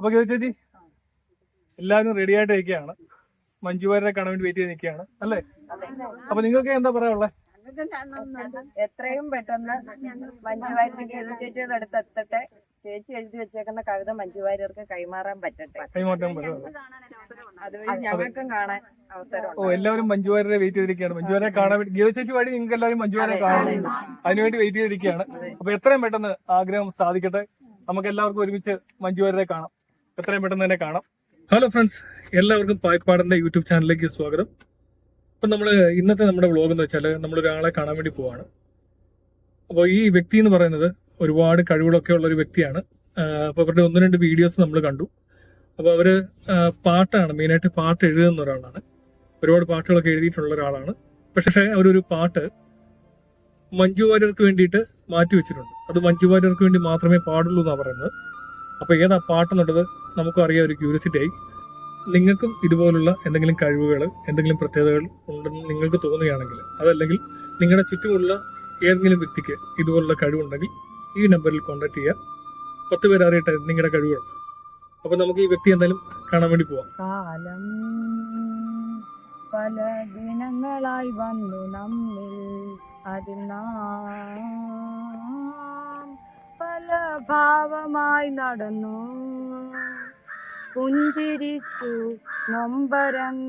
അപ്പൊ ഗീത ചേച്ചി എല്ലാവരും റെഡി ആയിട്ട് നിൽക്കുകയാണ് കാണാൻ വേണ്ടി വെയിറ്റ് ചെയ്ത് നിൽക്കുകയാണ് അല്ലേ? അപ്പൊ നിങ്ങൾക്ക് എന്താ പറയാനുള്ളത് എത്രയും പെട്ടെന്ന് മഞ്ജുവാരിന്റെ ഗീത ചേച്ചിയുടെ അടുത്ത് എത്തട്ടെ. ചേച്ചി എഴുതി വെച്ചേക്കുന്ന കവിത മഞ്ജുവാര്യർക്ക് കൈമാറാൻ പറ്റട്ടെ. അതുവഴി ഞങ്ങൾക്കും കാണാൻ അവസരം ഓ എല്ലാവരും മഞ്ജുവാരെ വെയിറ്റ് ചെയ്തിരിക്കുകയാണ്. മഞ്ജുവാരെ കാണാൻ വേണ്ടി ഗീത ചേച്ചി വഴി നിങ്ങൾക്ക് എല്ലാവരും മഞ്ജുവാരെ കാണാൻ അതിനുവേണ്ടി വെയിറ്റ് ചെയ്തിരിക്കുകയാണ്. അപ്പൊ എത്രയും പെട്ടെന്ന് ആഗ്രഹം സാധിക്കട്ടെ. നമുക്ക് എല്ലാവർക്കും ഒരുമിച്ച് മഞ്ജുവാരെ കാണാം. എത്രയും പെട്ടെന്ന് തന്നെ കാണാം. ഹലോ ഫ്രണ്ട്സ് എല്ലാവർക്കും പായ്പാടിന്റെ യൂട്യൂബ് ചാനലിലേക്ക് സ്വാഗതം. അപ്പൊ നമ്മൾ ഇന്നത്തെ നമ്മുടെ വ്ളോഗ് എന്ന് വെച്ചാൽ നമ്മൾ ഒരാളെ കാണാൻ വേണ്ടി പോവാണ്. അപ്പോൾ ഈ വ്യക്തി എന്ന് പറയുന്നത് ഒരുപാട് കഴിവുകളൊക്കെ ഉള്ള ഒരു വ്യക്തിയാണ് അപ്പോൾ അവരുടെ ഒന്ന് രണ്ട് വീഡിയോസ് നമ്മൾ കണ്ടു. അപ്പോൾ അവർ ആ, പാട്ടാണ് മെയിനായിട്ട് പാട്ട് എഴുതുന്ന ഒരാളാണ്. ഒരുപാട് പാട്ടുകളൊക്കെ എഴുതിയിട്ടുള്ള ഒരാളാണ്. പക്ഷേ അവരൊരു പാട്ട് മഞ്ജു വാര്യർക്ക് വേണ്ടിയിട്ട് മാറ്റി വെച്ചിട്ടുണ്ട്. അത് മഞ്ജു വാര്യർക്ക് വേണ്ടി മാത്രമേ പാടുള്ളൂ എന്നാണ് പറയുന്നത്. അപ്പോൾ ഏതാ പാട്ടെന്നുള്ളത് നമുക്കും അറിയാം ഒരു ക്യൂരിയസിറ്റി ആയി. നിങ്ങൾക്കും ഇതുപോലുള്ള എന്തെങ്കിലും കഴിവുകൾ എന്തെങ്കിലും പ്രത്യേകതകൾ ഉണ്ടെന്ന് നിങ്ങൾക്ക് തോന്നുകയാണെങ്കിൽ അതല്ലെങ്കിൽ നിങ്ങളുടെ ചുറ്റുമുള്ള ഏതെങ്കിലും വ്യക്തിക്ക് ഇതുപോലുള്ള കഴിവുണ്ടെങ്കിൽ ഈ നമ്പറിൽ കോൺടാക്ട് ചെയ്യുക പത്ത് പേര് അറിയട്ടെ നിങ്ങളുടെ കഴിവുകൾ. അപ്പോൾ നമുക്ക് ഈ വ്യക്തി എന്തായാലും കാണാൻ വേണ്ടി പോവാം. കാലം പല ദിനങ്ങളായി വന്നു നമ്മിൽ അതിൽ നാം ഭാവമായി നടന്നു. പുഞ്ചിരിച്ചു നൊമ്പരങ്ങളോരായിരമെങ്കിലും.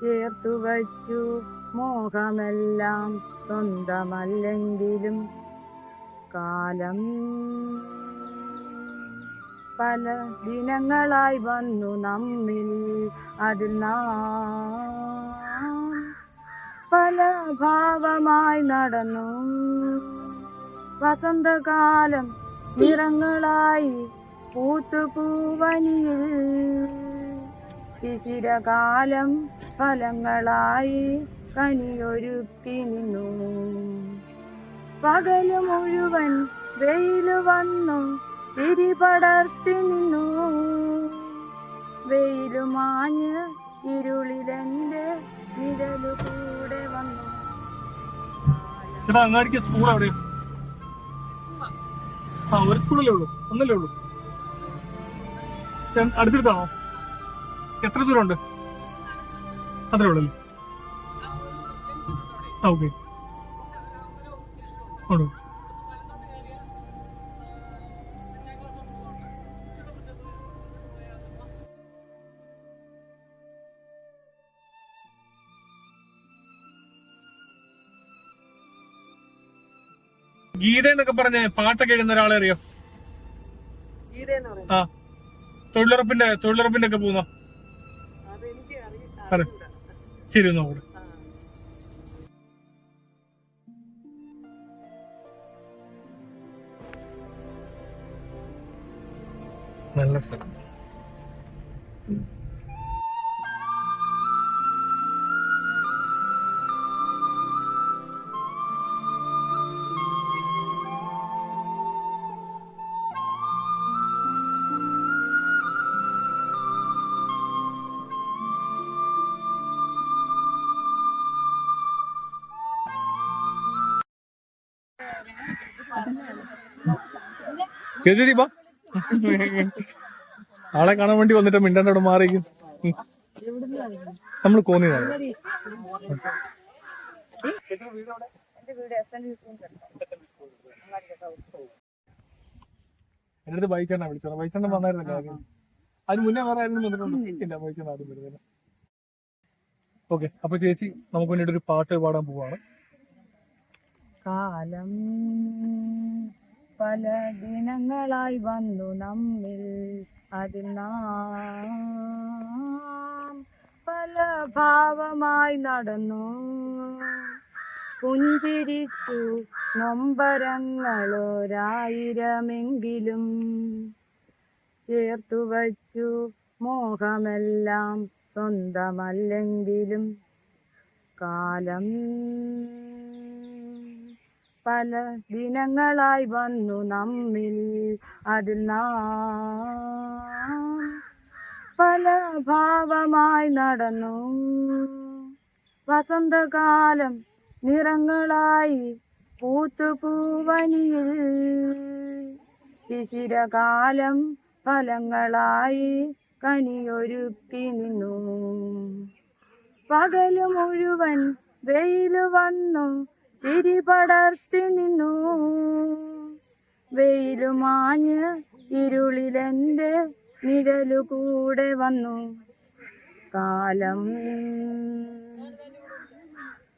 ചേർത്തു വച്ചു മോഹമെല്ലാം സ്വന്തമല്ലെങ്കിലും. കാലം പല ദിനങ്ങളായി വന്നു നമ്മിൽ അതിൽ നാം പല ഭാവമായി നടന്നു. വസന്തകാലം നിറങ്ങളായി പൂത്തുപൂവനിയിൽ. ശിശിരകാലം ഫലങ്ങളായി കനിയൊരുക്കി നിന്നു. പകൽ മുഴുവൻ വെയിൽ വന്നു ചിരി പടർത്തി നിന്നു. വെയിലുമാഞ്ഞ് ഇരുളിലെന്റെ നിഴലു കൂടെ വന്നു ചേട്ടാ അങ്ങാടിക്ക് സ്കൂൾ അവിടെ ആ ഒരു സ്കൂളല്ലേ ഉള്ളൂ ഒന്നല്ലേ ഉള്ളൂ അടുത്തടുത്താണോ എത്ര ഉണ്ട് അത്രേ ഉള്ളല്ലേ ആ ഓക്കെ ഉണ്ട് ഗീത എന്നൊക്കെ പറഞ്ഞ പാട്ടൊക്കെ എഴുതുന്ന ഒരാളെ അറിയോ? ആ. തൊഴിലുറപ്പിന്റെ തൊഴിലുറപ്പിന്റെ ഒക്കെ പോകുന്ന അതെ ശരി ഒന്ന് കൂടെ നല്ല സ്ഥലം. ഗജരി ബാ ആളെ കാണാൻ വേണ്ടി വന്നിട്ട് മിണ്ടാണ്ട് അവിടെ മാറിയിരിക്കും. നമ്മൾ കോന്നിയതാണ് എന്റെ അടുത്ത് ബൈച്ചേണ്ണ വിളിച്ചോ. വന്നായിരുന്നല്ലോ ആദ്യം അതിന് മുന്നേ വേറെ ആരും വന്നിട്ടുണ്ടോ? ഇല്ല ബൈച്ചേണ്ണ ആദ്യം വരുന്നില്ല. ഓക്കെ അപ്പൊ ചേച്ചി നമുക്ക് വേണ്ടിയിട്ട് ഒരു പാട്ട് പാടാൻ പോവാണ്. കാലം പല ദിനങ്ങളായി വന്നു നമ്മിൽ അതിൽ നാം. പല ഭാവമായി നടന്നു. പുഞ്ചിരിച്ചു നൊമ്പരങ്ങളോരായിരമെങ്കിലും. ചേർത്തു വച്ചു മോഹമെല്ലാം സ്വന്തമല്ലെങ്കിലും. കാലം പല ദിനങ്ങളായി വന്നു നമ്മിൽ അതിൽ പല ഭാവമായി നടന്നു. വസന്തകാലം നിറങ്ങളായി പൂത്തുപൂവനിയിൽ. ശിശിരകാലം ഫലങ്ങളായി കനിയൊരുക്കി നിന്നു. പകൽ മുഴുവൻ വെയിൽ വന്നു. ചിരി പടർത്തി നിന്നു. വെയിലു മാഞ്ഞ് ഇരുളിലെന്റെ നിഴലു കൂടെ വന്നു. കാലം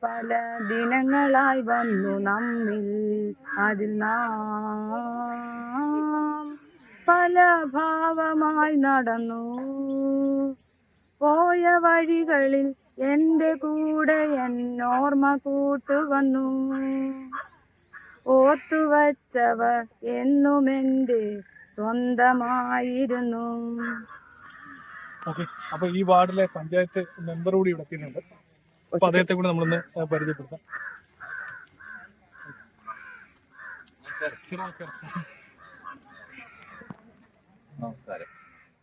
പല ദിനങ്ങളായി വന്നു നമ്മിൽ അതിൽ നാം. പല ഭാവമായി നടന്നു. പോയ വഴികളിൽ എന്റെ കൂടെ എന്നോർമ്മ കൂട്ടുവന്നു ഓത്തുവച്ചവർ എന്നും എന്റെ സ്വന്തമായിരുന്നു. ഓക്കെ അപ്പൊ ഈ വാർഡിലെ പഞ്ചായത്ത് മെമ്പർ കൂടി ഇവിടെ എത്തിയിട്ടുണ്ട്. അപ്പൊ അദ്ദേഹത്തെ കൂടി നമ്മളൊന്ന് പരിചയപ്പെടുത്താം. നമസ്കാരം.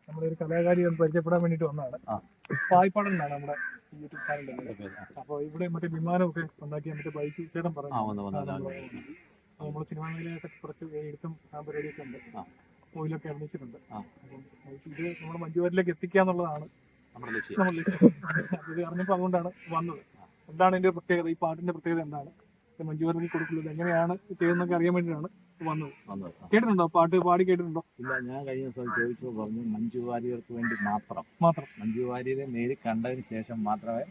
നമ്മുടെ ഒരു കലാകാരി ഒന്ന് പരിചയപ്പെടാൻ വേണ്ടിട്ട് വന്നതാണ്. എന്നാണ് നമ്മുടെ യൂട്യൂബ് ചാനലിൽ അപ്പൊ ഇവിടെ മറ്റേ വിമാനമൊക്കെ ഉണ്ടാക്കിയ മറ്റേ ബൈക്ക് ചേട്ടൻ പറഞ്ഞു നമ്മൾ സിനിമാ മേഖലയിലൊക്കെ കുറച്ച് എഴുത്തും ആ പരിപാടിയൊക്കെ ഉണ്ട്. ആ. മൂവിലൊക്കെ അഭിനയിച്ചിട്ടുണ്ട് ഇത് നമ്മുടെ മഞ്ജുവാരിലേക്ക് എത്തിക്കുക എന്നുള്ളതാണ് നമ്മുടെ ലക്ഷ്യം. ഇത് അറിഞ്ഞപ്പോൾ അതുകൊണ്ടാണ് വന്നത്. എന്താണ് ഇതിന്റെ പ്രത്യേകത? ഈ പാട്ടിന്റെ പ്രത്യേകത എന്താണ്? ഇത് മഞ്ജുവാരിക്ക് കൊടുക്കുന്നത് എങ്ങനെയാണ് ചെയ്യുന്നതൊക്കെ അറിയാൻ വേണ്ടിയിട്ടാണ് വന്നത്. കേട്ടിട്ടുണ്ടോ? പാട്ട് പാടി കേട്ടിട്ടുണ്ടോ? ഇല്ല ഞാൻ കഴിഞ്ഞ ദിവസം ചോദിച്ചു പറഞ്ഞു മഞ്ജു വാര്യർക്ക് വേണ്ടി മാത്രം. മാത്രം. മഞ്ജു വാര്യരെ നേരിൽ കണ്ടതിന് ശേഷം മാത്രമേ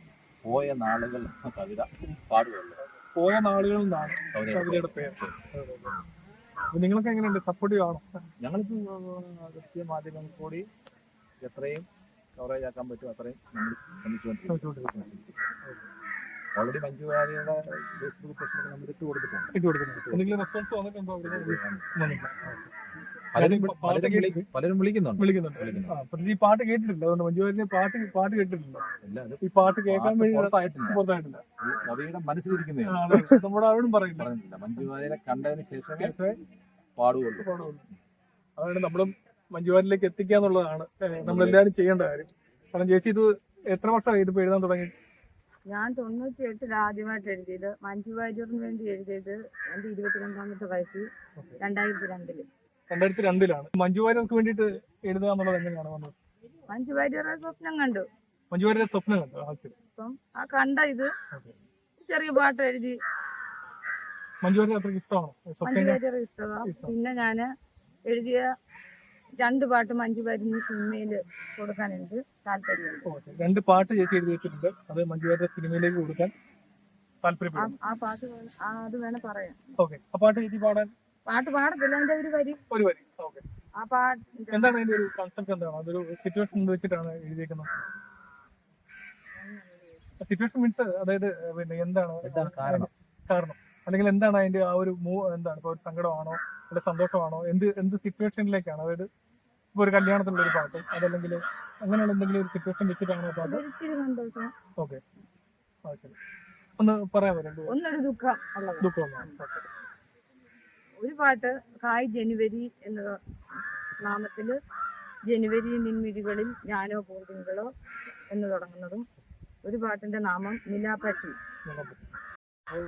പോയ നാളുകൾ എന്ന കവിത പാടുകയുള്ളൂ. പോയ നാളുകൾ എന്നാണ് കവിതയുടെ പേര്. നിങ്ങൾക്ക് നിങ്ങളൊക്കെ എങ്ങനെയുണ്ട്? സപ്പോർട്ടീവ് ആണോ? ഞങ്ങളിപ്പോൾ ദൃശ്യ മാധ്യമങ്ങൾ കൂടി എത്രയും കവറേജ് ആക്കാൻ പറ്റും അത്രയും നമ്മൾ ശ്രമിച്ചുകൊണ്ടിരിക്കുന്നു. ഓൾറെഡി മഞ്ജു വാര്യയുടെ ഫേസ്ബുക്ക് പോസ്റ്റിലൊക്കെ നമ്മൾ ഇട്ട് കൊടുത്തിട്ടുണ്ട്. ഇട്ട് കൊടുക്കുന്നുണ്ട് എന്തെങ്കിലും റെസ്പോൺസ് വന്നിട്ടുണ്ടോ പലരും പലരും വിളിക്കുന്നുണ്ട്. വിളിക്കുന്നുണ്ട്. വിളിക്കുന്നുണ്ട്. ഈ പാട്ട് കേട്ടിട്ടില്ല. അതുകൊണ്ട് മഞ്ജുവാരിന്റെ പാട്ട് പാട്ട് കേട്ടിട്ടില്ല. ഈ പാട്ട് കേൾക്കാൻ പുറത്തായിട്ടില്ല. കവിയുടെ മനസ്സിലിരിക്കുന്നേ ആ, നമ്മുടെ ആരോടും പറയില്ല പറഞ്ഞിട്ടില്ല മഞ്ജു വാര്യനെ കണ്ടതിന് ശേഷമേ പക്ഷേ പാടുകയുള്ളൂ. അതാണ് നമ്മളും മഞ്ജുവാരിലേക്ക് എത്തിക്കുക എന്നുള്ളതാണ് നമ്മളെല്ലാവരും ചെയ്യേണ്ട കാര്യം. കാരണം ചേച്ചി ഇത് എത്ര വർഷമായി ഇതിപ്പോ എഴുതാൻ തുടങ്ങി ഞാൻ തൊണ്ണൂറ്റി എട്ടിൽ ആദ്യമായിട്ട് എഴുതിയത്. മഞ്ജു വാര്യറിന് വേണ്ടി എഴുതിയത് എന്റെ ഇരുപത്തിരണ്ടാമത്തെ വയസ്സിൽ രണ്ടായിരത്തി രണ്ടിൽ രണ്ടായിരത്തി രണ്ടിലാണ് മഞ്ജു വാര്യർക്ക് വേണ്ടിട്ട് എഴുതുക എന്നുള്ളത് എങ്ങനെയാണ് വന്നത്? മഞ്ജു വാര്യറെ സ്വപ്നം കണ്ടു. മഞ്ജു വാര്യറെ സ്വപ്നം കണ്ടു. അപ്പം ആ കണ്ട ഇത് ചെറിയ പാട്ട് എഴുതി. മഞ്ജു വാര്യർ അത്രയ്ക്ക് ഇഷ്ടമാണോ? മഞ്ജു വാര്യർ ഇഷ്ടമാണ് പിന്നെ ഞാൻ എഴുതിയ രണ്ട് പാട്ട് മഞ്ജു വാര്യ സിനിമയിൽ കൊടുക്കാൻ എനിക്ക് താല്പര്യമുണ്ട് രണ്ട് പാട്ട് ചേച്ചി എഴുതി വെച്ചിട്ടുണ്ട്. അത് മഞ്ജു വാര്യ സിനിമയിലേക്ക് കൊടുക്കാൻ ആ താല്പര്യപ്പെടുന്നു. ആ പാട്ട് ആ അത് വേണം പറയാം ഓക്കെ. ആ പാട്ട് ചേച്ചി പാടാൻ? പാട്ട് പാടത്തില്ല അതിന്റെ ഒരു വരി. ഒരു വരി. ഓക്കെ. ആ പാട്ട് എന്താണ് അതിന്റെ ഒരു കൺസെപ്റ്റ് എന്താണ്? അതൊരു സിറ്റുവേഷൻ വെച്ചിട്ടാണ് എഴുതിയേക്കുന്നത്. സിറ്റുവേഷൻ മീൻസ് അതായത് പിന്നെ എന്താണ്? എന്താണ് കാരണം? കാരണം. അല്ലെങ്കിൽ എന്താണ് അതിന്റെ ആ ഒരു മൂ എന്താണ്? ഇപ്പൊ ഒരു സങ്കടമാണോ? അല്ലെ സന്തോഷമാണോ? എന്ത് എന്ത് സിറ്റുവേഷനിലേക്കാണ് അതായത് ഇപ്പൊ ഒരു കല്യാണത്തിലുള്ള ഒരു പാട്ട് അതല്ലെങ്കിൽ അങ്ങനെയുള്ള എന്തെങ്കിലും ഒരു സിറ്റുവേഷൻ വെച്ചിട്ടാണോ പാട്ട്? സന്തോഷം. ഓക്കെ. ഒന്ന് പറയാമോ രണ്ട് ഒന്നൊരു ദുഃഖം ഉള്ളത് ഒരു പാട്ട് കായ് ജനുവരി എന്ന നാമത്തിൽ ജനുവരി നിൻമിഴികളിൽ ഞാനോ പൂന്തിങ്കളോ എന്ന് തുടങ്ങുന്നതും ഒരു പാട്ടിന്റെ നാമം നിലാപ്പച്ചി.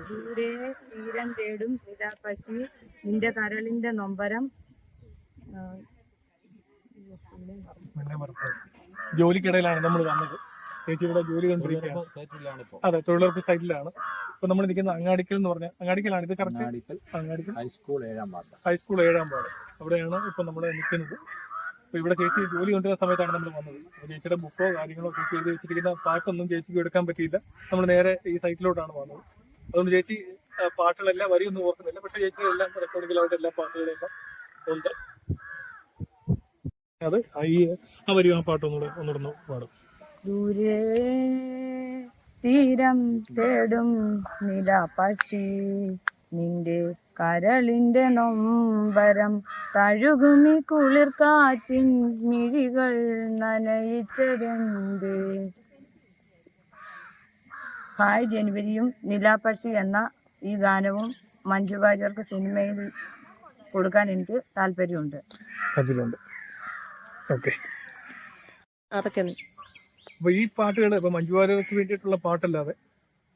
ദൂരെ തീരം തേടും നിലാപ്പച്ചി നിന്റെ കരളിന്റെ നൊമ്പരം ആ, പിന്നെ ജോലിക്കിടയിലാണ് നമ്മൾ വന്നത്. ചേച്ചി ഇവിടെ ജോലി ഇപ്പോൾ അതെ തൊഴിലുറപ്പ് സൈറ്റിലാണ്. ഇപ്പൊ നമ്മൾ നിൽക്കുന്ന അങ്ങാടിക്കൽ എന്ന് പറഞ്ഞ അങ്ങാടിക്കലാണ് ഇത് കറക്റ്റ് അങ്ങാടിക്കൽ ഹൈസ്കൂൾ ഏഴാം പാർട്ട് ഹൈസ്കൂൾ ഏഴാം പാട് അവിടെയാണ് ഇപ്പൊ നമ്മൾ നിൽക്കുന്നത്. അപ്പൊ ഇവിടെ ചേച്ചി ജോലി കൊണ്ടുവരുന്ന സമയത്താണ് നമ്മൾ വന്നത്. ചേച്ചിയുടെ ബുക്കോ കാര്യങ്ങളോ ചേച്ചി എഴുതി വെച്ചിരിക്കുന്ന പാട്ടൊന്നും ചേച്ചിക്ക് എടുക്കാൻ പറ്റിയില്ല. നമ്മൾ നേരെ ഈ സൈറ്റിലോട്ടാണ് വന്നത്. അതുകൊണ്ട് ചേച്ചി പാട്ടുകളെല്ലാം വരിയൊന്നും ഓർക്കുന്നില്ല. പക്ഷെ ചേച്ചി എല്ലാം റെക്കോർഡിക്കലായിട്ട് എല്ലാ പാട്ടുകളെല്ലാം ഉണ്ട്. അത് ഈ ആ വരി ആ പാട്ട് ഒന്നുകൂടെ ഒന്ന് പാടും. ദൂരെ തീരം തേടും നിലാപക്ഷി നിന്റെ കരളിന്റെ നൊമ്പരം തഴുകുമി കുളിർ കാറ്റിൻ മിഴികൾ നനയിച്ചതെന്ത്? ഹായ് ജനുവരിയും നിലാപക്ഷി എന്ന ഈ ഗാനവും മഞ്ജു വാര്യർക്ക് സിനിമയിൽ കൊടുക്കാൻ എനിക്ക് താല്പര്യമുണ്ട്. അതിലുണ്ട് ഓക്കെ. അതൊക്കെ. അപ്പൊ ഈ പാട്ടുകൾ ഇപ്പൊ മഞ്ജുവാര്യർക്ക് വേണ്ടിയിട്ടുള്ള പാട്ടല്ലാതെ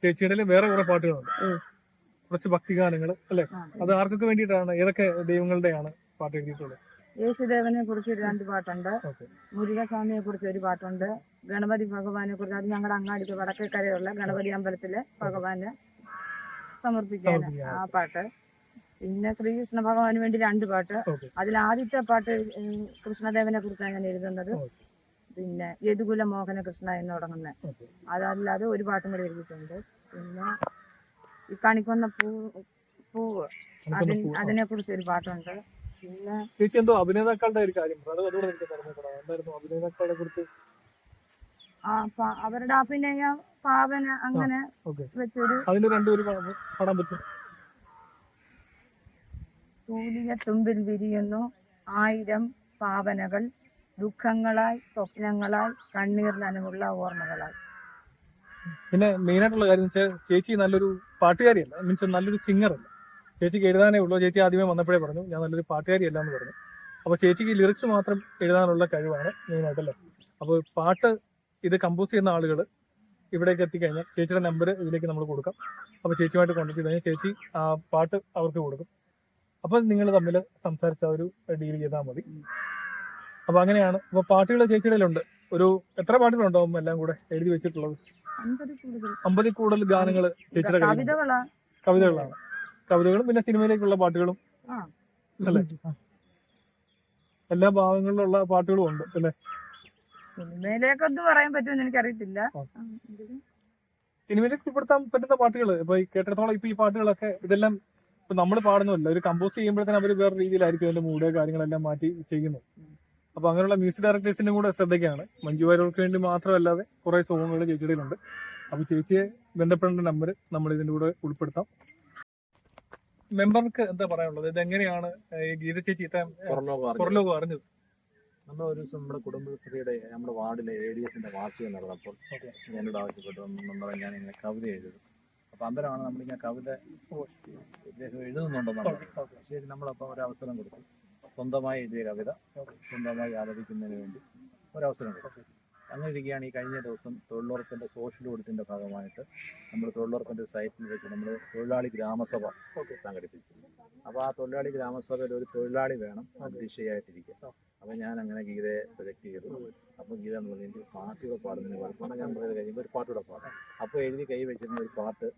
ചേച്ചിയുടെ വേറെ കുറെ പാട്ടുകളുണ്ട്. കുറച്ച് ഭക്തിഗാനങ്ങൾ അല്ലെ? അത്. ആർക്കൊക്കെ വേണ്ടിയിട്ടാണ്? ഏതൊക്കെ ദൈവങ്ങളുടെയാണ് പാട്ട് എഴുതിയിട്ടുള്ളത്? യേശുദേവനെ കുറിച്ച് രണ്ട് പാട്ടുണ്ട്. മുരുക മുരുകസ്വാമിയെ കുറിച്ച് ഒരു പാട്ടുണ്ട്. ഗണപതി ഭഗവാനെ കുറിച്ച് അത് ഞങ്ങളുടെ അങ്ങാടിക്ക് വടക്കേക്കരയുള്ള ഗണപതി അമ്പലത്തിലെ ഭഗവാന് സമർപ്പിക്കാൻ. ആ പാട്ട്. പിന്നെ ശ്രീകൃഷ്ണ ഭഗവാന് വേണ്ടി രണ്ട് പാട്ട്. അതിൽ ആദ്യത്തെ പാട്ട് കൃഷ്ണദേവനെ കുറിച്ചാണ് ഞാൻ എഴുതുന്നത്. പിന്നെ യദുകുല മോഹന കൃഷ്ണ എന്ന് തുടങ്ങുന്നത് അതല്ലാതെ ഒരു പാട്ടും കൂടി എഴുതിയിട്ടുണ്ട്. പിന്നെ ഈ കണിക്കുന്ന പൂ പൂവ് അതിന് അതിനെ കുറിച്ച് ഒരു പാട്ടുണ്ട്. പിന്നെ ചേച്ചി എന്തോ അഭിനേതാക്കളുടെ ഒരു കാര്യം. പറഞ്ഞു. അത് അതുകൂടെ എനിക്ക് പറഞ്ഞുതരാം എന്തായിരുന്നു അഭിനേതാക്കളെ കുറിച്ച്? ആ അവരുടെ അഭിനയ പാവന അങ്ങനെ വെച്ചൊരു അതിന് രണ്ടുപേരും പാടാൻ പറ്റും. തൂലിയ തുമ്പിൽ വിരിയുന്നു. ആയിരം പാവനകൾ ദുഃഖങ്ങളായി സ്വപ്നങ്ങളായി കണ്ണീർ നനവുള്ള ഓർമ്മകളായി പിന്നെ മെയിനായിട്ടുള്ള കാര്യം വെച്ചാൽ ചേച്ചി നല്ലൊരു പാട്ടുകാരിയല്ല. മീൻസ് നല്ലൊരു സിംഗറല്ല ചേച്ചിക്ക് എഴുതാനേ ഉള്ളൂ. ചേച്ചി ആദ്യമേ വന്നപ്പോഴേ പറഞ്ഞു ഞാൻ നല്ലൊരു പാട്ടുകാരിയല്ല എന്ന് പറഞ്ഞു. അപ്പോൾ ചേച്ചിക്ക് ലിറിക്സ് മാത്രം എഴുതാനുള്ള കഴിവാണ് മെയിനായിട്ടല്ലേ അപ്പോൾ പാട്ട് ഇത് കമ്പോസ് ചെയ്യുന്ന ആളുകൾ ഇവിടേക്ക് എത്തിക്കഴിഞ്ഞാൽ ചേച്ചിയുടെ നമ്പർ ഇതിലേക്ക് നമ്മൾ കൊടുക്കാം. അപ്പോൾ ചേച്ചിയുമായിട്ട് കോൺടാക്ട് ചെയ്ത് കഴിഞ്ഞാൽ ചേച്ചി ആ പാട്ട് അവർക്ക് കൊടുക്കും. അപ്പോൾ നിങ്ങൾ തമ്മിൽ സംസാരിച്ച ഒരു ഡീൽ ചെയ്താൽ മതി. അപ്പൊ അങ്ങനെയാണ്. അപ്പൊ പാട്ടുകൾ ചേച്ചിയുടെ ഉണ്ട് ഒരു എത്ര പാട്ടുകളുണ്ടാവും എല്ലാം കൂടെ എഴുതി വെച്ചിട്ടുള്ളത്? അമ്പതിൽ കൂടുതൽ ഗാനങ്ങൾ ചേച്ചിയുടെ. കവിതകളാണ്. കവിതകളും പിന്നെ സിനിമയിലേക്കുള്ള പാട്ടുകളും. അല്ലേ? എല്ലാ ഭാഗങ്ങളിലുള്ള പാട്ടുകളും ഉണ്ട് അല്ലേ? സിനിമയിലേക്കൊന്നും പറയാൻ പറ്റുമെന്ന് എനിക്കറിയത്തില്ല. സിനിമയിലേക്ക് ഉൾപ്പെടുത്താൻ പറ്റുന്ന പാട്ടുകൾ ഇപ്പൊ കേട്ടിടത്തോളം ഇപ്പൊ ഈ പാട്ടുകളൊക്കെ ഇതെല്ലാം ഇപ്പൊ നമ്മൾ പാടുന്നില്ല ഒരു കമ്പോസ് ചെയ്യുമ്പോഴത്തേനും അവർ വേറെ രീതിയിലായിരിക്കും അതിന്റെ മൂഡ് കാര്യങ്ങളെല്ലാം മാറ്റി ചെയ്യുന്നത്. അപ്പൊ അങ്ങനെയുള്ള മ്യൂസിക് ഡയറക്ടേഴ്സിന്റെ കൂടെ ശ്രദ്ധയ്ക്കാണ്. മഞ്ജു വാര്യർക്ക് വേണ്ടി മാത്രമല്ലാതെ കുറെ സോങ്ങുകൾ ചേച്ചിയുടെ ഉണ്ട് അപ്പൊ ചേച്ചിയെ ബന്ധപ്പെടേണ്ട നമ്പർ നമ്മൾ ഇതിന്റെ കൂടെ ഉൾപ്പെടുത്താം. മെമ്പർക്ക് എന്താ പറയാനുള്ളത്? ഇത് എങ്ങനെയാണ് ഈ ഗീത ചേച്ചി പുറലോകം അറിഞ്ഞത്. നമ്മൾ ഒരു ദിവസം നമ്മുടെ കുടുംബശ്രീയുടെ നമ്മുടെ വാർഡിലെ എസിന്റെ വാർഷികം നടന്നപ്പോൾ ഞാനോട് ആവശ്യപ്പെട്ടു. നമ്മുടെ ഞാൻ ഇങ്ങനെ കവിത എഴുതും അപ്പൊ അന്തരമാണ് നമ്മളിങ്ങനെ കവിത ഇദ്ദേഹം എഴുതുന്നുണ്ടെന്നാണ് ശരി നമ്മളപ്പം ഒരവസരം അവസരം കൊടുത്തു. സ്വന്തമായി എഴുതിയ കവിത സ്വന്തമായി ആലപിക്കുന്നതിന് വേണ്ടി ഒരവസരം കൊടുത്തു. അങ്ങനെ ഇരിക്കുകയാണ് ഈ കഴിഞ്ഞ ദിവസം തൊഴിലുറപ്പിന്റെ സോഷ്യൽ ഓഡിറ്റിന്റെ ഭാഗമായിട്ട് നമ്മൾ തൊഴിലുറപ്പിന്റെ സൈറ്റിൽ വെച്ച് നമ്മൾ തൊഴിലാളി ഗ്രാമസഭ സംഘടിപ്പിച്ചു. അപ്പോൾ ആ തൊഴിലാളി ഗ്രാമസഭയിൽ ഒരു തൊഴിലാളി വേണം ദിശയായിട്ടിരിക്കുക അപ്പോൾ ഞാൻ അങ്ങനെ ഗീതയെ സെലക്ട് ചെയ്തു. അപ്പോൾ ഗീത എന്ന് പറഞ്ഞാൽ എനിക്ക് പാട്ടിയുടെ പാടുന്നതിന് കുഴപ്പമാണ് ഞാൻ പറയുന്നത് കഴിയുമ്പോൾ ഒരു പാട്ടിയുടെ പാടാം. അപ്പോൾ എഴുതി കൈ വെച്ചിരുന്ന ഒരു പാട്ട്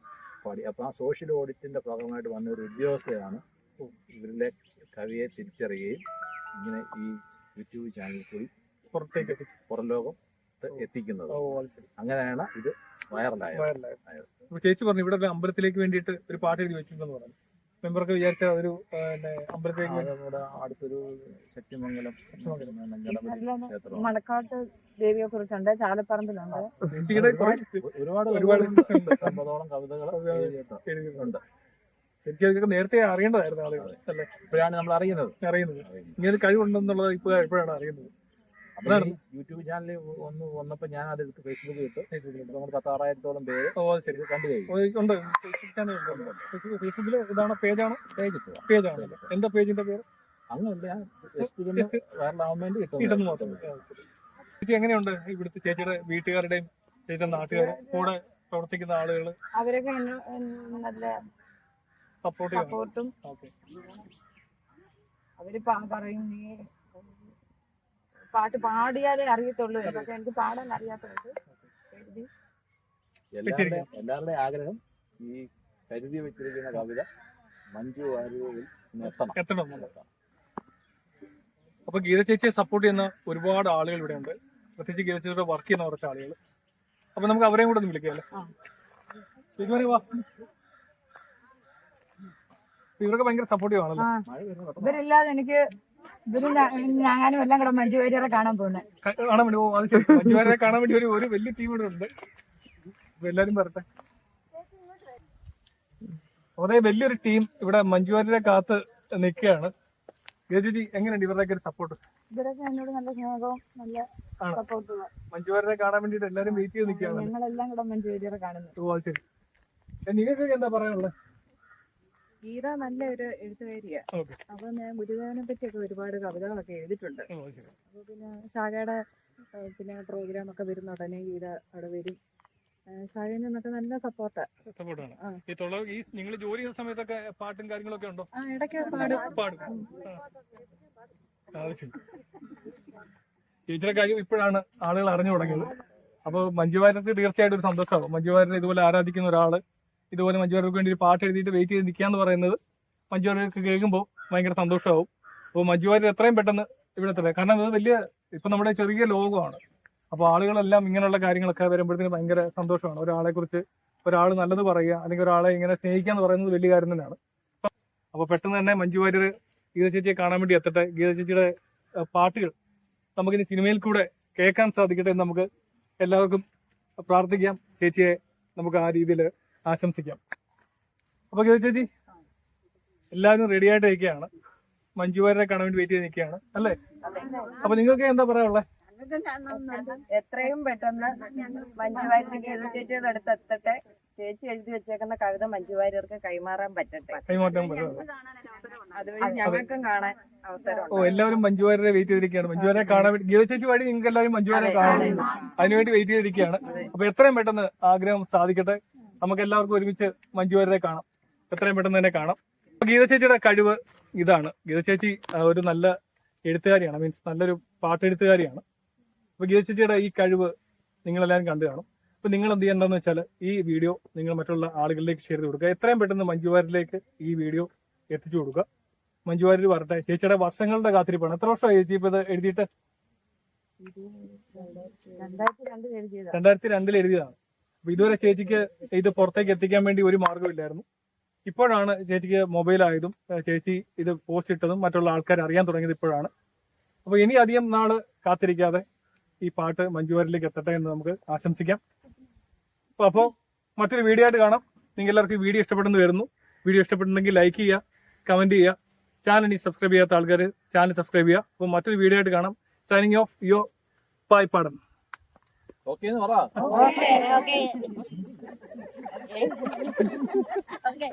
പാടി. അപ്പോൾ ആ സോഷ്യൽ ഓഡിറ്റിന്റെ ഭാഗമായിട്ട് വന്ന ഒരു ഉദ്യോഗസ്ഥയാണ് ഇവരിലെ കവിയെ തിരിച്ചറിയുകയും ഇങ്ങനെ ഈ യൂട്യൂബ് ചാനലിൽ കൂടി പുറത്തേക്ക് പുറം ലോകം എത്തിക്കുന്നത്. അങ്ങനെയാണ് ഇത് വൈറലായത്. അപ്പൊ ചേച്ചി പറഞ്ഞു ഇവിടെ അമ്പലത്തിലേക്ക് വേണ്ടിയിട്ട് ഒരു പാട്ട് എഴുതി വെച്ചിട്ടുണ്ടെന്ന് പറഞ്ഞു. മെമ്പർക്ക് വിചാരിച്ച ഒരു പിന്നെ നമ്മുടെ അടുത്തൊരു ശക്തിമംഗലം മണക്കാട്ട് ദേവിയെ കുറിച്ചുണ്ട് ചാലപ്പറമ്പിലുണ്ട്. ചേച്ചിയുടെ ഒരുപാട് ഒരുപാട്. അമ്പതോളം കവിതകൾ എഴുതിയിട്ടുണ്ട്. ശരിക്കും അതൊക്കെ നേരത്തെ അറിയേണ്ടതായിരുന്നു ആളുകൾ അല്ലേ? ഇപ്പോഴാണ് നമ്മൾ അറിയുന്നത്. അറിയുന്നത്. ഇങ്ങനെ കഴിവുണ്ടെന്നുള്ളത് ഇപ്പോഴാണ് അറിയുന്നത്. യൂട്യൂബ് ചാനലിൽ ഒന്ന് വന്നപ്പോൾ ഞാൻ അതെടുത്ത് ഫേസ്ബുക്കിൽ ഇട്ട്. ഫേസ്ബുക്കിൽ നമ്മൾ പത്താറായിരത്തോളം പേര് അത് ശരി. കണ്ടു ഉണ്ട് ഫേസ്ബുക്ക് ചാനൽ ഉണ്ട് ഫേസ്ബുക്ക് ഫേസ്ബുക്കിൽ ഇതാണ് പേജാണോ? പേജ് ഇട്ടു പേജാണ്. എന്താ പേജിന്റെ പേര്? അങ്ങനെയല്ല ഞാൻ ജസ്റ്റ് ഇതൊന്ന് Just വൈറലാവാൻ വേണ്ടി ഇട്ടെന്ന് ഇട്ടു മാത്രം. ആ, ശരി. ചേച്ചി എങ്ങനെയുണ്ട് ഇവിടുത്തെ ചേച്ചിയുടെ വീട്ടുകാരുടെയും ചേച്ചിയുടെ നാട്ടുകാരും കൂടെ പ്രവർത്തിക്കുന്ന ആളുകൾ അവരൊക്കെ നല്ല സപ്പോർട്ടും ഓക്കെ അവർ പറയും നീ പാട്ട് പാടിയാലേ അറിയത്തുള്ളൂ. പക്ഷെ എനിക്ക് പാടാൻ അറിയാത്തതുകൊണ്ട് എഴുതി. എല്ലാവരുടെയും ആഗ്രഹം ഈ കരുതി വെച്ചിരിക്കുന്ന കവിത മഞ്ജു എത്തണം. എത്തണം. അപ്പൊ ഗീത ചേച്ചിയെ സപ്പോർട്ട് ചെയ്യുന്ന ഒരുപാട് ആളുകൾ ഇവിടെ ഉണ്ട് പ്രത്യേകിച്ച് ഗീത ചേച്ചിയുടെ വർക്ക് ചെയ്യുന്ന കുറച്ച് ആളുകൾ. അപ്പൊ നമുക്ക് അവരെയും കൂടെ ഒന്ന് വിളിക്കാം അല്ലേ? ആ. വാ. ഇവരൊക്കെ ഭയങ്കര സപ്പോർട്ടീവ് ആണല്ലോ. ഇവരില്ലാതെ എനിക്ക് ഇവരും ഞാനും എല്ലാം കൂടെ മഞ്ജു വാര്യരെ കാണാൻ പോകുന്നത് കാണാൻ വേണ്ടി ഓ അത് ശരി. മഞ്ജുവാരെ കാണാൻ വേണ്ടി ഒരു ഒരു വലിയ ടീം ഇവിടെ ഉണ്ട്. അപ്പൊ എല്ലാരും വരട്ടെ. അതേ വലിയൊരു ടീം ഇവിടെ മഞ്ജുവാരെ കാത്ത് നിൽക്കുകയാണ്. ഗജുജി ചേച്ചി എങ്ങനെയുണ്ട്? ഇവരുടെയൊക്കെ ഒരു സപ്പോർട്ട് ഇവരൊക്കെ എന്നോട് നല്ല സ്നേഹവും നല്ല ആണോ? സപ്പോർട്ടുള്ള മഞ്ജുവാരെ കാണാൻ വേണ്ടിട്ട് എല്ലാരും വെയിറ്റ് ചെയ്ത് നിൽക്കുകയാണ്. ഞങ്ങളെല്ലാം കൂടെ മഞ്ജു വാര്യരെ കാണുന്നത് ഓ അത് ശരി. നിങ്ങൾക്ക് എന്താ പറയാനുള്ളത്? ഗീത നല്ല ഒരു എഴുത്തുകാരിയാ അപ്പൊ ഞാൻ ഗുരുദേവനെ പറ്റിയൊക്കെ ഒരുപാട് കവിതകളൊക്കെ എഴുതിയിട്ടുണ്ട്. അപ്പൊ പിന്നെ ശാഖയുടെ പിന്നെ പ്രോഗ്രാം ഒക്കെ വരുന്ന ഉടനെ ഗീത അവിടെ വരും. ശാഖയിൽ നിന്നൊക്കെ നല്ല സപ്പോർട്ടാ സപ്പോർട്ടാണ്. ഈ തുള ഈ നിങ്ങൾ ജോലി ചെയ്യുന്ന സമയത്തൊക്കെ പാട്ടും കാര്യങ്ങളൊക്കെ ഉണ്ടോ? ആ ഇടയ്ക്ക് പാടും. ചേച്ചിയുടെ കാര്യം ഇപ്പോഴാണ് ആളുകൾ അറിഞ്ഞു തുടങ്ങിയത്. അപ്പോൾ മഞ്ജുവാരർക്ക് തീർച്ചയായിട്ടും ഒരു സന്തോഷമാകും. മഞ്ജുവാരനെ ഇതുപോലെ ആരാധിക്കുന്ന ഒരാൾ ഇതുപോലെ മഞ്ജുവാരർക്ക് വേണ്ടി ഒരു പാട്ട് എഴുതിയിട്ട് വെയിറ്റ് ചെയ്ത് നിൽക്കാന്ന് പറയുന്നത് മഞ്ജുവാരർക്ക് കേൾക്കുമ്പോൾ ഭയങ്കര സന്തോഷമാവും. അപ്പോൾ മഞ്ജുവാരർ എത്രയും പെട്ടെന്ന് ഇവിടെ എത്തണം കാരണം അത് വലിയ ഇപ്പം നമ്മുടെ ചെറിയ ലോകമാണ്. അപ്പോൾ ആളുകളെല്ലാം ഇങ്ങനെയുള്ള കാര്യങ്ങളൊക്കെ വരുമ്പോഴത്തേന് ഭയങ്കര സന്തോഷമാണ്. ഒരാളെക്കുറിച്ച് ഒരാൾ നല്ലത് പറയുക അല്ലെങ്കിൽ ഒരാളെ ഇങ്ങനെ സ്നേഹിക്കുക എന്ന് പറയുന്നത് വലിയ കാര്യം തന്നെയാണ്. അപ്പോൾ പെട്ടെന്ന് തന്നെ മഞ്ജു വാര്യർ ഗീത ചേച്ചിയെ കാണാൻ വേണ്ടി എത്തട്ടെ. ഗീത ചേച്ചിയുടെ പാട്ടുകൾ നമുക്കിനി സിനിമയിൽ കൂടെ കേൾക്കാൻ സാധിക്കട്ടെ എന്ന് നമുക്ക് എല്ലാവർക്കും പ്രാർത്ഥിക്കാം. ചേച്ചിയെ നമുക്ക് ആ രീതിയിൽ ആശംസിക്കാം. അപ്പൊ ഗീത ചേച്ചി എല്ലാവരും റെഡി ആയിട്ട് നിൽക്കുകയാണ് മഞ്ജു വാര്യരെ കാണാൻ വേണ്ടി വെയിറ്റ് ചെയ്ത് നിൽക്കുകയാണ് അല്ലേ? അപ്പൊ നിങ്ങൾക്ക് എന്താ പറയാനുള്ളത് എത്രയും പെട്ടെന്ന് മഞ്ജുവാരിന്റെ ഗീത ചേച്ചിയുടെ അടുത്ത് എത്തട്ടെ. ചേച്ചി എഴുതി വെച്ചേക്കുന്ന കവിത മഞ്ജുവാര്യർക്ക് കൈമാറാൻ പറ്റട്ടെ. അതുവഴി ഞങ്ങൾക്കും കാണാൻ അവസരം ഓ എല്ലാവരും മഞ്ജുവാര്യരെ വെയിറ്റ് ചെയ്തിരിക്കുകയാണ്. മഞ്ജുവാരെ കാണാൻ വേണ്ടി ഗീത ചേച്ചി വഴി നിങ്ങൾക്ക് എല്ലാവരും മഞ്ജുവാരെ കാണാൻ അതിനുവേണ്ടി വെയിറ്റ് ചെയ്തിരിക്കുകയാണ്. അപ്പൊ എത്രയും പെട്ടെന്ന് ആഗ്രഹം സാധിക്കട്ടെ. നമുക്ക് എല്ലാവർക്കും ഒരുമിച്ച് മഞ്ജുവരെ കാണാം. എത്രയും പെട്ടെന്ന് തന്നെ കാണാം. ഗീത ചേച്ചിയുടെ കഴിവ് ഇതാണ്. ഗീത ചേച്ചി ഒരു നല്ല എഴുത്തുകാരിയാണ്. മീൻസ് നല്ലൊരു പാട്ടെഴുത്തുകാരിയാണ് അപ്പൊ ഗീത ചേച്ചിയുടെ ഈ കഴിവ് നിങ്ങളെല്ലാവരും കണ്ടു കാണും. അപ്പൊ നിങ്ങൾ എന്ത് ചെയ്യേണ്ടതെന്ന് വെച്ചാൽ ഈ വീഡിയോ നിങ്ങൾ മറ്റുള്ള ആളുകളിലേക്ക് ഷെയർ ചെയ്ത് കൊടുക്കുക. എത്രയും പെട്ടെന്ന് മഞ്ജുവാരിലേക്ക് ഈ വീഡിയോ എത്തിച്ചു കൊടുക്കുക. മഞ്ജുവാരി വരട്ടെ. ചേച്ചിയുടെ വർഷങ്ങളുടെ കാത്തിരിപ്പാണ്. എത്ര വർഷമായി ചേച്ചി ഇപ്പൊ ഇത് എഴുതിയിട്ട്? രണ്ടായിരത്തി രണ്ടിൽ എഴുതിയതാണ്. ഇതുവരെ ചേച്ചിക്ക് ഇത് പുറത്തേക്ക് എത്തിക്കാൻ വേണ്ടി ഒരു മാർഗമില്ലായിരുന്നു ഇപ്പോഴാണ് ചേച്ചിക്ക് മൊബൈൽ ആയതും ചേച്ചി ഇത് പോസ്റ്റ് ഇട്ടതും മറ്റുള്ള ആൾക്കാർ അറിയാൻ തുടങ്ങിയത് ഇപ്പോഴാണ്. അപ്പൊ ഇനി അധികം നാൾ കാത്തിരിക്കാതെ ഈ പാട്ട് മഞ്ജുവാരിലേക്ക് എത്തട്ടെ എന്ന് നമുക്ക് ആശംസിക്കാം. അപ്പോൾ അപ്പോ മറ്റൊരു വീഡിയോ ആയിട്ട് കാണാം. നിങ്ങൾ എല്ലാവർക്കും വീഡിയോ ഇഷ്ടപ്പെടുന്നു വരുന്നു. വീഡിയോ ഇഷ്ടപ്പെട്ടുണ്ടെങ്കിൽ ലൈക്ക് ചെയ്യുക കമന്റ് ചെയ്യുക ചാനൽ ഇനി സബ്സ്ക്രൈബ് ചെയ്യാത്ത ആൾക്കാർ ചാനൽ സബ്സ്ക്രൈബ് ചെയ്യുക. അപ്പോൾ മറ്റൊരു വീഡിയോ ആയിട്ട് കാണാം. സൈനിങ് ഓഫ് യോ പായ്പാടൻ ഓക്കെ എന്ന് പറ Okay, okay. Okay.